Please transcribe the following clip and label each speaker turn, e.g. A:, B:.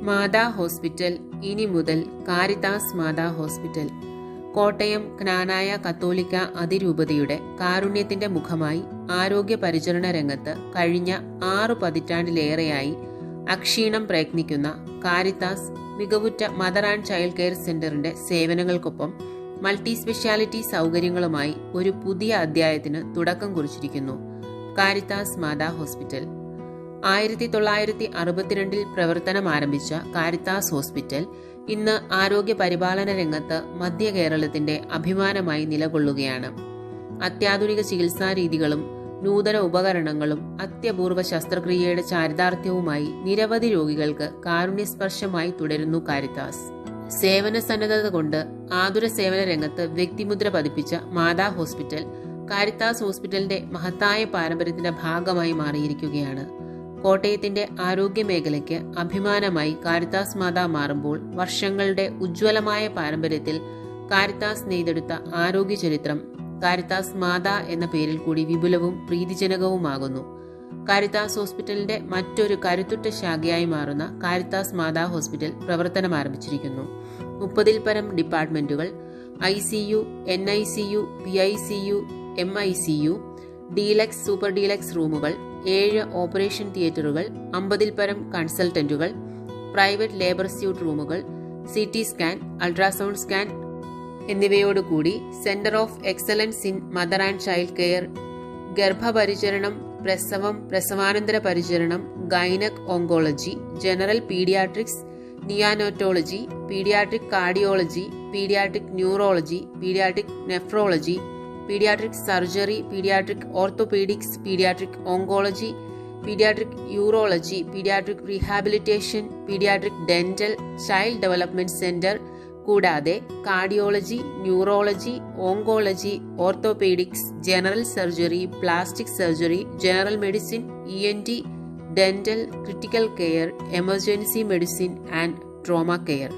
A: മാതാ hospital ഇനി മുതൽ Caritas മാതാ hospital. Kottayam Knanaya കത്തോലിക്ക അതിരൂപതയുടെ കാരുണ്യത്തിന്റെ മുഖമായി ആരോഗ്യ പരിചരണ രംഗത്ത് കഴിഞ്ഞ ആറു പതിറ്റാണ്ടിലേറെയായി അക്ഷീണം പ്രയത്നിക്കുന്ന കാരിതാസ് മികവുറ്റ മദർ ആൻഡ് ചൈൽഡ് കെയർ സെന്ററിന്റെ സേവനങ്ങൾക്കൊപ്പം മൾട്ടി സ്പെഷ്യാലിറ്റി സൗകര്യങ്ങളുമായി ഒരു പുതിയ അധ്യായത്തിന് തുടക്കം കുറിച്ചിരിക്കുന്നു. Caritas Mata hospital. ആയിരത്തി തൊള്ളായിരത്തി അറുപത്തിരണ്ടിൽ പ്രവർത്തനം ആരംഭിച്ച കാരിത്താസ് ഹോസ്പിറ്റൽ ഇന്ന് ആരോഗ്യ പരിപാലന രംഗത്ത് മധ്യ കേരളത്തിന്റെ അഭിമാനമായി നിലകൊള്ളുകയാണ്. അത്യാധുനിക ചികിത്സാ രീതികളും നൂതന ഉപകരണങ്ങളും അത്യപൂർവ ശസ്ത്രക്രിയയുടെ ചാരിതാർത്ഥ്യവുമായി നിരവധി രോഗികൾക്ക് കാരുണ്യസ്പർശമായി തുടരുന്നു കാരിത്താസ്. സേവന സന്നദ്ധത കൊണ്ട് ആതുര സേവന രംഗത്ത് വ്യക്തിമുദ്ര പതിപ്പിച്ച മാതാ ഹോസ്പിറ്റൽ കാരിത്താസ് ഹോസ്പിറ്റലിന്റെ മഹത്തായ പാരമ്പര്യത്തിന്റെ ഭാഗമായി മാറിയിരിക്കുകയാണ്. കോട്ടയത്തിന്റെ ആരോഗ്യ മേഖലയ്ക്ക് അഭിമാനമായി കാരിത്താസ് മാത മാറുമ്പോൾ വർഷങ്ങളുടെ ഉജ്ജ്വലമായ പാരമ്പര്യത്തിൽ കാരിത്താസ് നെയ്തെടുത്ത ആരോഗ്യ ചരിത്രം കാരിത്താസ് മാത എന്ന പേരിൽ കൂടി വിപുലവും പ്രീതിജനകവുമാകുന്നു. കാരിത്താസ് ഹോസ്പിറ്റലിന്റെ മറ്റൊരു കരുത്തുറ്റ ശാഖയായി മാറുന്ന കാരിത്താസ് മാതാ ഹോസ്പിറ്റൽ പ്രവർത്തനം ആരംഭിച്ചിരിക്കുന്നു. മുപ്പതിൽ പരം ഡിപ്പാർട്ട്മെന്റുകൾ I C U N I C U P I C U M I C U deluxe super deluxe റൂമുകൾ ഏഴ് ഓപ്പറേഷൻ തിയേറ്ററുകൾ അമ്പതിൽ പരം കൺസൾട്ടന്റുകൾ പ്രൈവറ്റ് ലേബർ സ്യൂട്ട് റൂമുകൾ C T scan ultrasound scan എന്നിവയോടുകൂടി centre of excellence in mother and child care ഗർഭപരിചരണം പ്രസവം പ്രസവാനന്തര പരിചരണം gynaec oncology general paediatrics neonatology paediatric cardiology paediatric neurology paediatric nephrology paediatric surgery paediatric orthopaedics paediatric oncology paediatric urology paediatric rehabilitation paediatric dental child development centre കൂടാതെ cardiology neurology oncology orthopaedics general surgery plastic surgery general medicine E N T dental critical care emergency medicine and trauma care.